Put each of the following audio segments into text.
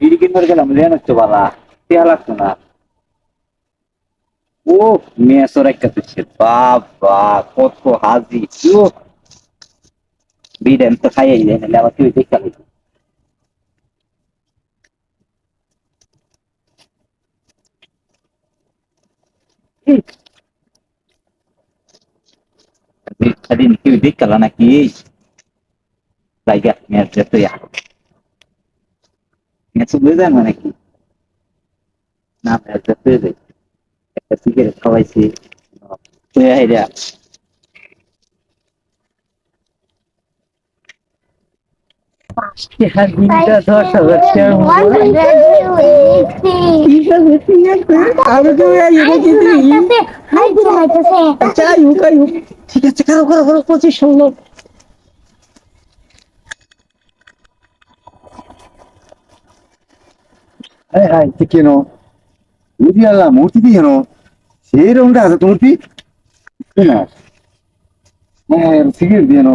বিড়ি কিনবার গেলাম লেন হচ্ছে লাগতো না। ও মেসর একটা দিচ্ছে। বাবা কত হাজি। বিড়ি আমি তো খাইয়াই যাই না আবার তুই দেখা লাগবে সেদিন কেউ দেখাল নাকি জায়গা মেয়ের যেতে মেয়ে চলে যায় মানে কি না মেয়ের যেতে যায় একটা সিগারেট খাওয়াইছি তুই হেরা দিনটা দশ হাজার আচ্ছা ঠিক আছে কারও কারও কারও পঁচিশ ষোলো হ্যাঁ হ্যাঁ ঠিক কেন মূর্তি আল্লাহ মূর্তি দিয়ে কেন সেই রকমটা আছে মূর্তি হ্যাঁ। সিগারেট দিয়ে নো।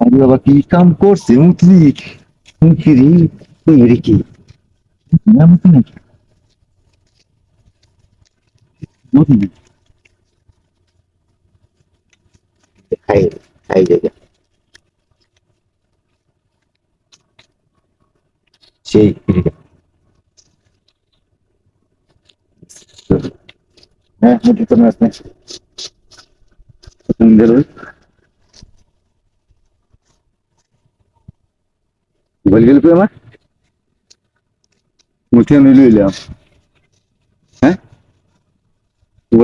আরে বাবা কি কাম করছে? কি নাকি? মূর্তি না খাই খাই জায়গা সেই হ্যাঁ মুঠি তো আসবে সুন্দর বল গেল আমার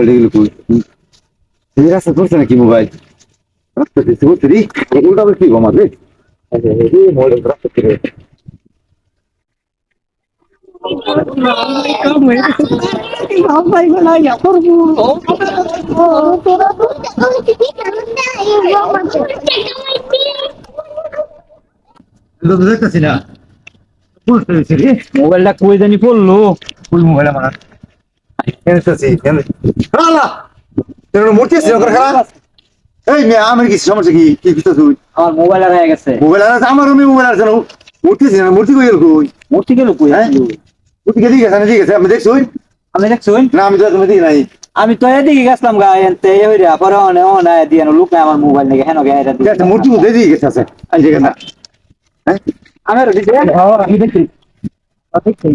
বলে গেল এই রাস্তা করছে নাকি মোবাইল রাস্তা দিতে বলতে রি উল্টা বলছি আমাদের মোবাইল রাস্তা করে দেখতেছি না বুঝতে পেরেছি রে মোবাইলটা কই জানি পড়লো ফুল মোবাইল আমার দেখতেছি হালা তোর মূর্তি আছে এই মেয়ে আমার কি সমস্যা কি? কি কিছু তুই? আমার মোবাইল আর গেছে। মোবাইল আছে আমার রুমে মোবাইল না। মূর্তি আছে না মূর্তি কই গেল কই? মূর্তি গেল কই? হ্যাঁ? মূর্তি কে দিকে আছে না দিকে আছে আমি দেখছি আমি দেখছুন? না আমি তো তুমি দিই নাই। আমি তো এদিকে গেছিলাম গা এনতে এই হইরা পরে অনে অনে দিয়ে লোক আমার মোবাইল নাকি হেন গে এটা ঠিক আছে মূর্তি দিকে গেছে আছে। আই জায়গা না হ্যাঁ? আমি আর দিছি আমি দেখছি। দেখছি।